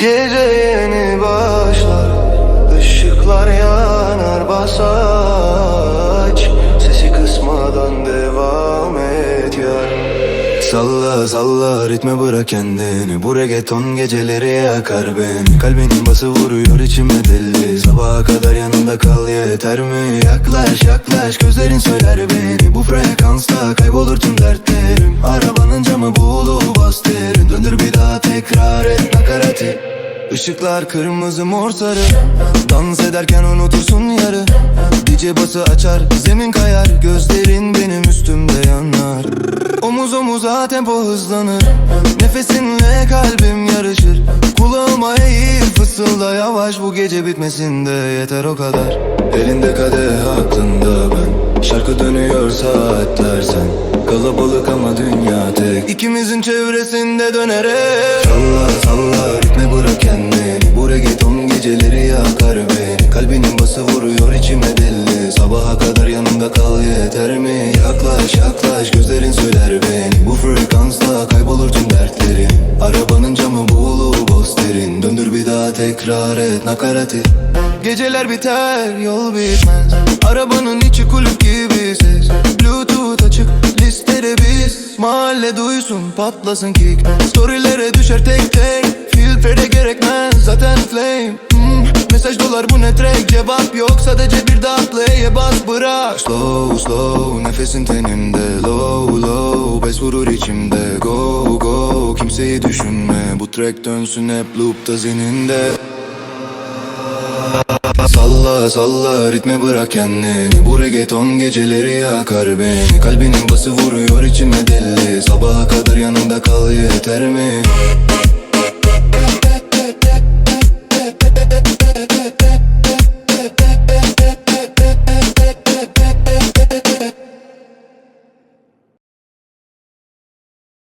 Gece yeni başlar Işıklar yanar basaç. Sesi kısmadan devam et yar. Salla salla ritme bırak kendini. Bu reggaeton geceleri yakar beni. Kalbinin bası vuruyor içime deli Sabaha kadar yanında kal yeter mi? Yaklaş yaklaş gözlerin söyler beni. Bu frekansta kaybolur tüm dertlerim. Arabanın camı buğulu bas derin. Döndür bir daha tekrar et nakarati Işıklar kırmızı mor sarı. Dans ederken unutursun yarı. DJ bası açar zemin kayar. Gözlerin benim üstümde yanar. Omuz omuza tempo hızlanır. Nefesinle kalbim yarışır. Kulağıma eğil fısılda yavaş. Bu gece bitmesin de yeter o kadar. Elinde kadeh aklında ben Şarkı dönüyor saatler sen Kalabalık ama dünya tek. İkimizin çevresinde dönerek. Salla salla ritme bırak kendini. Bu reggaeton geceleri yakar beni. Kalbinin bası vuruyor içime deli Sabaha kadar yanımda kal yeter mi? Yaklaş yaklaş gözlerin söyler beni. Bu frekansta kaybolur tüm dertlerim Arabanın camı buğulu boz derin. Döndür bir daha tekrar et nakarati Geceler biter yol bitmez Arabanın içi kulüp gibi ses. Bluetooth açık listede biz. Mahalle duysun patlasın kick. Storylere düşer tek tek. Filtrede gerekmez zaten flame. Hmm, Mesaj dolar bu ne track? Cevap yok sadece bir daha play'e bas bırak. Slow slow nefesin tenimde. Low low bes vurur içimde. Go go kimseyi düşünme. Bu track dönsün hep loopta zihninde Salla salla ritme bırak kendini. Bu reggaeton geceleri yakar beni. Kalbinin bası vuruyor içime deli. Sabaha kadar yanında kal yeter mi?